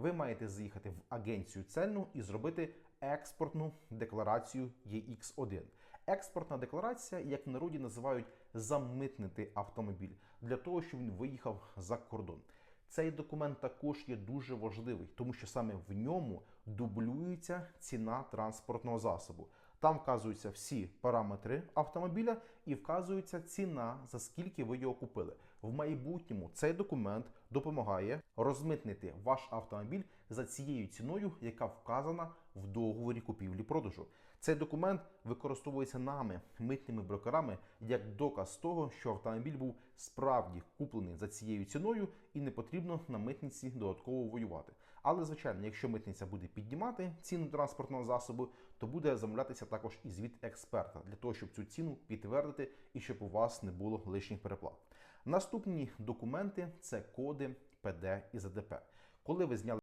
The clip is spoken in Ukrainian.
ви маєте заїхати в агенцію цельну і зробити експортну декларацію EX1. Експортна декларація, як в народі називають замитнити автомобіль для того, щоб він виїхав за кордон. Цей документ також є дуже важливий, тому що саме в ньому дублюється ціна транспортного засобу. Там вказуються всі параметри автомобіля і вказується ціна, за скільки ви його купили. В майбутньому цей документ допомагає розмитнити ваш автомобіль за цією ціною, яка вказана в договорі купівлі-продажу. Цей документ використовується нами, митними брокерами, як доказ того, що автомобіль був справді куплений за цією ціною і не потрібно на митниці додатково воювати. Але звичайно, якщо митниця буде піднімати ціну транспортного засобу, то буде замовлятися також і звіт експерта для того, щоб цю ціну підтвердити і щоб у вас не було лишніх переплат. Наступні документи це коди ПД і ЗДП. Коли ви зняли